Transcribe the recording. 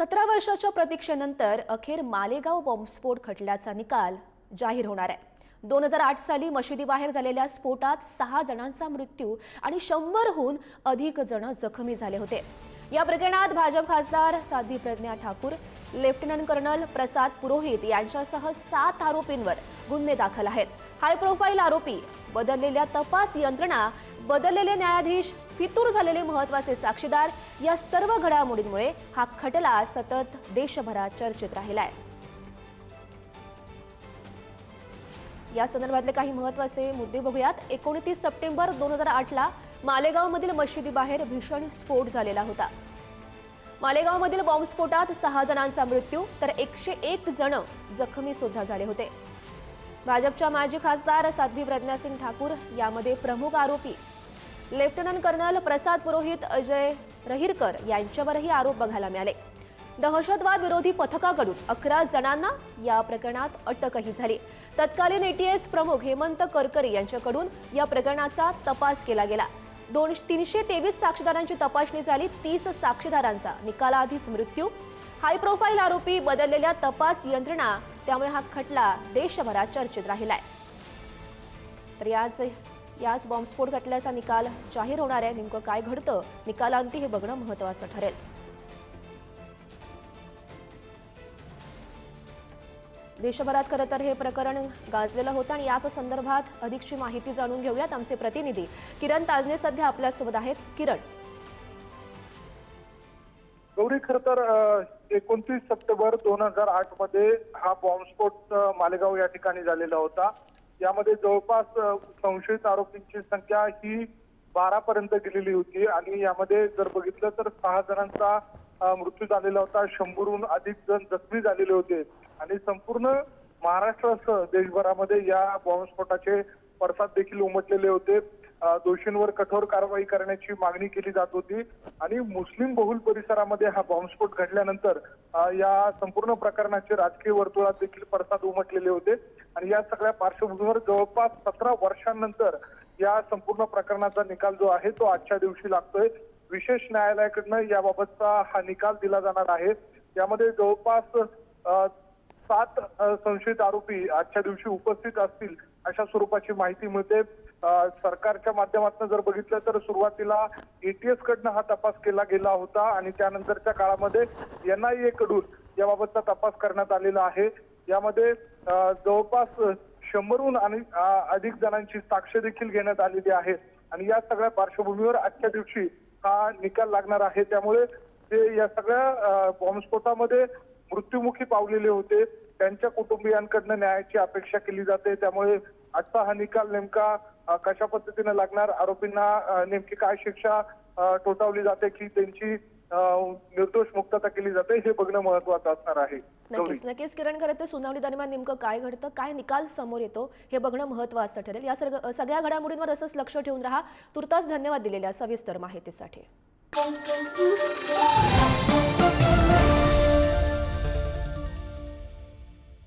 सतरा वर्षाच्या प्रतीक्षेनंतर अखेर मालेगाव बॉम्बस्फोट खटल्याचा निकाल जाहीर होणार आहे. दोन हजार आठ साली मशिदीबाहेर झालेल्या स्फोटात सहा जणांचा मृत्यू आणि शंभरहून अधिक जण जखमी झाले होते. या प्रकरणात भाजप खासदार साध्वी प्रज्ञा ठाकूर लेफ्टनंट कर्नल प्रसाद पुरोहित यांच्यासह सात आरोपींवर गुन्हे दाखल आहेत. हाय प्रोफाईल आरोपी बदललेल्या तपास यंत्रणा बदललेले न्यायाधीश फितूर झालेले महत्त्वाचे साक्षीदार या सर्व घडामोडींमुळे हा खटला सतत देशभरात चर्चेत राहिलाय. या संदर्भातले काही महत्त्वाचे मुद्दे बघूयात. एकोणतीस सप्टेंबर दोन हजार आठला मालेगावमधील मशिदीबाहेर भीषण स्फोट झालेला होता. मालेगावमधील बॉम्बस्फोटात सहा जणांचा मृत्यू तर एकशे एक जण जखमी सुद्धा झाले होते. भाजपच्या माजी खासदार साध्वी प्रज्ञासिंग ठाकूर यामध्ये प्रमुख आरोपी लेफ्टनंट कर्नल प्रसाद पुरोहित अजय रहिरकर यांच्यावरही आरोप बघायला मिळाले. दहशतवाद विरोधी पथकाकडून अकरा जणांना या प्रकरणात अटकही झाली. तत्कालीन एटीएस प्रमुख हेमंत करकरे यांच्याकडून या प्रकरणाचा तपास केला गेला. दोन तीनशे तेवीस साक्षीदारांची तपासणी झाली तीस साक्षीदारांचा निकालाआधीच मृत्यू. हाय प्रोफाईल आरोपी बदललेल्या तपास यंत्रणा त्यामुळे हा खटला देशभरात चर्चेत राहिलाय. तर याच याच बॉम्बस्फोट खटल्याचा निकाल जाहीर होणार आहे. नेमकं काय घडतं? निकालांती हे बघणं महत्वाचं ठरेल. देशभरात खरं तर हे प्रकरण गाजलेलं होतं आणि याच संदर्भात अधिकची माहिती जाणून घेऊयात आमचे प्रतिनिधी. किरण ताजने सध्या आपल्यासोबत आहेत. किरण. गौरी खर तर एकोणतीस सप्टेंबर दोन हजार आठमध्ये हा बॉम्बस्फोट मालेगाव या ठिकाणी झालेला होता. यामध्ये जवळपास संशयित आरोपींची संख्या ही बारा पर्यंत गेलेली होती आणि यामध्ये जर बघितलं तर सहा जणांचा मृत्यू झालेला होता. शंभरहून अधिक जण जखमी झालेले होते. आणि संपूर्ण महाराष्ट्रासह देशभरामध्ये या बॉम्बस्फोटाचे पडसाद देखील उमटलेले होते. दोषींवर कठोर कारवाई करण्याची मागणी केली जात होती. आणि मुस्लिम बहुल परिसरामध्ये हा बॉम्बस्फोट घडल्यानंतर या संपूर्ण प्रकरणाचे राजकीय वर्तुळात देखील पडसाद उमटलेले होते. आणि या सगळ्या पार्श्वभूमीवर जवळपास सतरा वर्षांनंतर या संपूर्ण प्रकरणाचा निकाल जो आहे तो आजच्या दिवशी लागतोय. विशेष न्यायालयाकडनं याबाबतचा हा निकाल दिला जाणार आहे. यामध्ये जवळपास सात संशयित आरोपी आजच्या दिवशी उपस्थित असतील अशा स्वरूपाची माहिती मिळते. सरकारच्या माध्यमातून जर बघितलं तर सुरुवातीला एटीएस कडनं हा तपास केला गेला होता आणि त्यानंतरच्या काळामध्ये एनआयए कडून याबाबतचा तपास करण्यात आलेला आहे. यामध्ये जवळपास शंभरहून आणि अधिक जणांची साक्ष देखील घेण्यात आलेली आहे. आणि या सगळ्या पार्श्वभूमीवर आजच्या दिवशी हा निकाल लागणार आहे. त्यामुळे जे या सगळ्या बॉम्बस्फोटामध्ये मृत्युमुखी पावलेले होते. त्यांच्या कुटुंबियांकडनं न्यायाची अपेक्षा केली जाते. त्यामुळे आजचा हा निकाल नेमका कशा पद्धतीने लागणार? आरोपींना नेमकी काय शिक्षा टोटावली जाते की त्यांची निर्दोष मुक्तता केली जाते हे बघणं महत्वाचं असणार आहे. नक्कीच नक्कीच. किरण खरं तर सुनावणी दरम्यान नेमकं काय घडतं? काय निकाल समोर येतो? हे बघणं महत्वाचं ठरेल. या सगळ्या घडामोडींवर असंच लक्ष ठेवून राहा. तुर्तास धन्यवाद दिलेल्या सविस्तर माहितीसाठी.